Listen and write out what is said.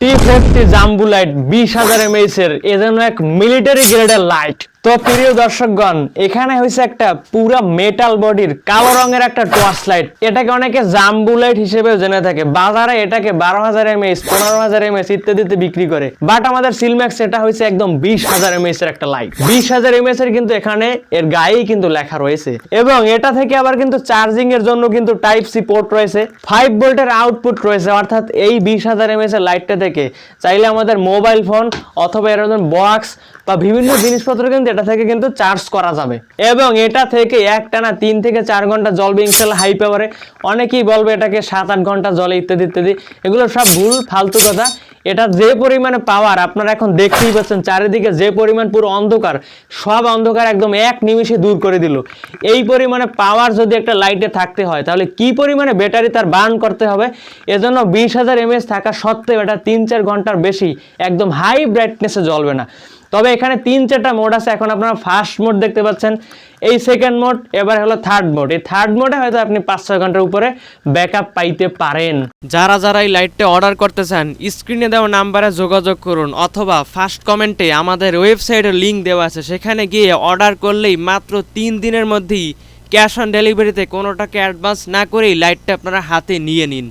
টি জাম্বু লাইট বিশ হাজার এমএইচ এর এ যেন এক মিলিটারি গ্রেডের লাইট তো প্রিয় দর্শকগণ, এখানে হয়েছে একটা পুরা মেটাল বডির কালো রঙের একটা টর্চ লাইট এটাকে অনেকে জাম্বু লাইট হিসেবে জেনে থাকে। বাজারে এটাকে বারো হাজার এমএইচ পনেরো হাজার এমএইচ ইত্যাদিতে বিক্রি করে। বাট আমাদের সিলম্যাক্স এটা হয়েছে একদম বিশ হাজার এমএইচ এর একটা লাইট বিশ হাজার এমএইচ এর কিন্তু এখানে এর গায়েই কিন্তু লেখা রয়েছে। এবং এটা থেকে আবার কিন্তু চার্জিং এর জন্য কিন্তু টাইপ সি পোর্ট রয়েছে। ফাইভ ভোল্টের আউটপুট রয়েছে। অর্থাৎ এই বিশ হাজার এমএস এর লাইটটা থেকে চাইলে আমাদের মোবাইল ফোন অথবা এরকম বক্স বা বিভিন্ন জিনিসপত্র কিন্তু এটা থেকে কিন্তু চার্জ করা যাবে। এবং এটা থেকে একটানা তিন থেকে চার ঘণ্টা জ্বলবে ইনশাল্লাহ হাই পাওয়ারে অনেকেই বলবে এটাকে সাত আট ঘণ্টা জলে ইত্যাদি ইত্যাদি। এগুলো সব ভুল, ফালতু কথা। এটা যে পরিমাণে পাওয়ার আপনারা এখন দেখতেই পাচ্ছেন চারিদিকে যে পরিমাণ পুরো অন্ধকার, সব অন্ধকার একদম এক নিমিষে দূর করে দিল। এই পরিমাণে পাওয়ার যদি একটা লাইটে থাকতে হয়, তাহলে কি পরিমাণে ব্যাটারি তার বার্ন করতে হবে? এজন্য বিশ হাজার এমএস থাকা সত্ত্বেও এটা তিন চার ঘণ্টার বেশি একদম হাই ব্রাইটনেসে জ্বলবে না। তবে এখানে তিন চারটা মোড আছে, এখন আপনারা ফার্স্ট মোড দেখতে পাচ্ছেন। এই সেকেন্ড মোড এবার হলো থার্ড মোড এই থার্ড মোডে হয়তো আপনি পাঁচ ছয় ঘণ্টার উপরে ব্যাকআপ পাইতে পারেন। যারা যারা এই লাইটটা অর্ডার করতে চান স্ক্রিনে দেওয়া নাম্বারে যোগাযোগ করুন অথবা ফার্স্ট কমেন্টে আমাদের ওয়েবসাইটের লিঙ্ক দেওয়া আছে, সেখানে গিয়ে অর্ডার করলেই মাত্র তিন দিনের মধ্যেই ক্যাশ অন ডেলিভারিতে কোনো টাকা অ্যাডভান্স না করেই লাইটটা আপনারা হাতে নিয়ে নিন।